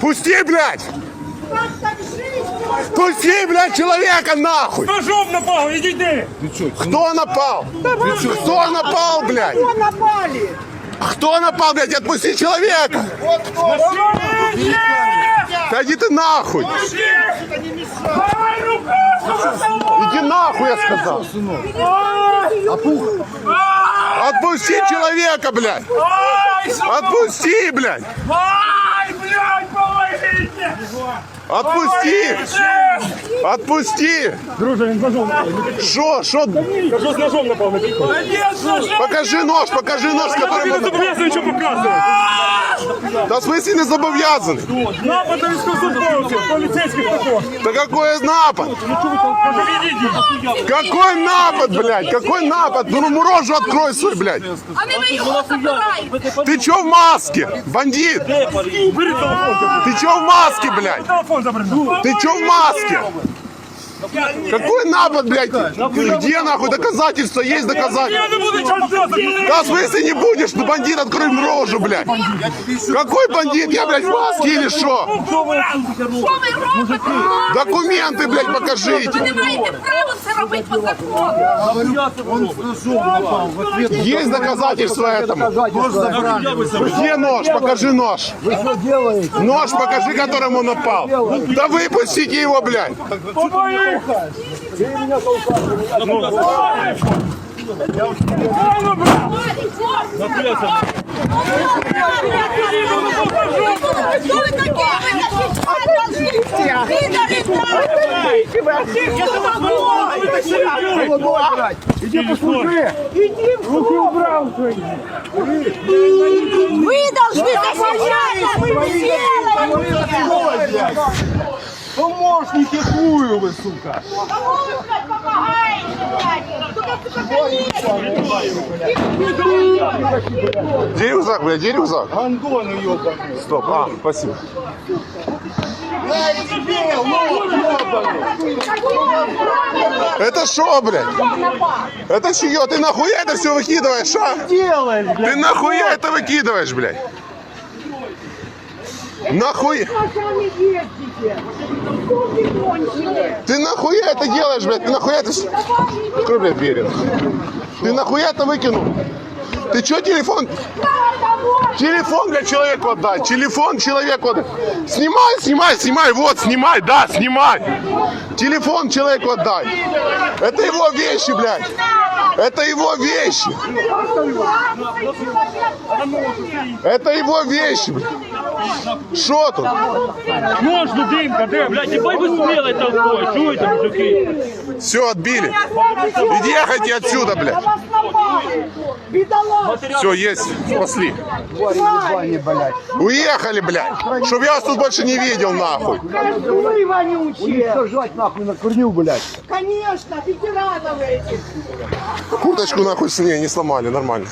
Пусти, блядь! Пусти, блядь, человека нахуй! Ножом напав, відійди! Кто напал? Кто напал, блядь? Кто напали? Кто напал, блядь? Отпусти человека! Машині! Да иди ты нахуй! Давай руку! Иди нахуй, я сказал! Отпусти человека, блядь! Отпусти, блядь! Ай, блядь, поможите! Отпусти! Отпусти! Друже, він з ножом напав. Что, что? Кажу, з ножом напав на тільки. Покажи нож, покажи нож, который Він не он... зобов'язаний нічого показувати. Да в смысле не зобов'язаний? Напад на військовослужбовців, поліцейських також. Да какой напад? Кажу, відійдіть. Какой напад, блядь? Какой напад? Ну рожу открой свой, блядь. А не ви його забираєте. Ты чё в маске? Бандит! Бери телефон. Ты чё в маске, блядь? Телефон забери. Ты чё в маске? Какой напад, блядь? Где нахуй доказательства? Есть доказательства? Да в смысле не будешь? Ты бандит, открой рожу, блядь. Какой бандит? Я, блядь, в маске или что? Документы, блядь, покажите. Есть доказательства этому? Где нож? Покажи нож. Вы что делаете? Нож покажи, которым он напал. Да выпустите его, блядь. Побоїться. Хто ви таке? Молодой, блядь! Иди послужи! Иди в Руки убрал свои! Ви должны защищаться, ви не делаете. Помощники хую вы, сука! Где рюкзак, блядь? Где рюкзак? Ебаные! Стоп, а, спасибо. Это что, блядь? Это чье? Ты нахуя это все выкидываешь, а? Делаешь, блядь! Ты нахуя это выкидываешь, блядь? Конченые. Ты нахуя это делаешь, блядь? Ты нахуя это... Открой, блядь, двери. Ты нахуя это выкинул? Ты что телефон? Телефон, блядь, человеку отдай. Телефон человеку отдай. Снимай, снимай, снимай. Вот, снимай, да, снимай. Телефон человеку отдай. Это его вещи, блядь. Это его вещи. Это его вещи, блядь. Что тут? Нож, людинка, де, блядь, їбай ви сміли толпою, чуєте, мужики? Все, отбили. Иди ехайте отсюда, блядь. вас напали. Бедолага. Все, есть, спасли. Твари ебани, блядь! Уехали, блядь. Чтоб я вас тут больше не видел, нахуй. Козлы вонючие. Уничтожать нахуй на корню, блядь! Конечно, ветеранов этих. Курточку нахуй с ней не сломали, нормально.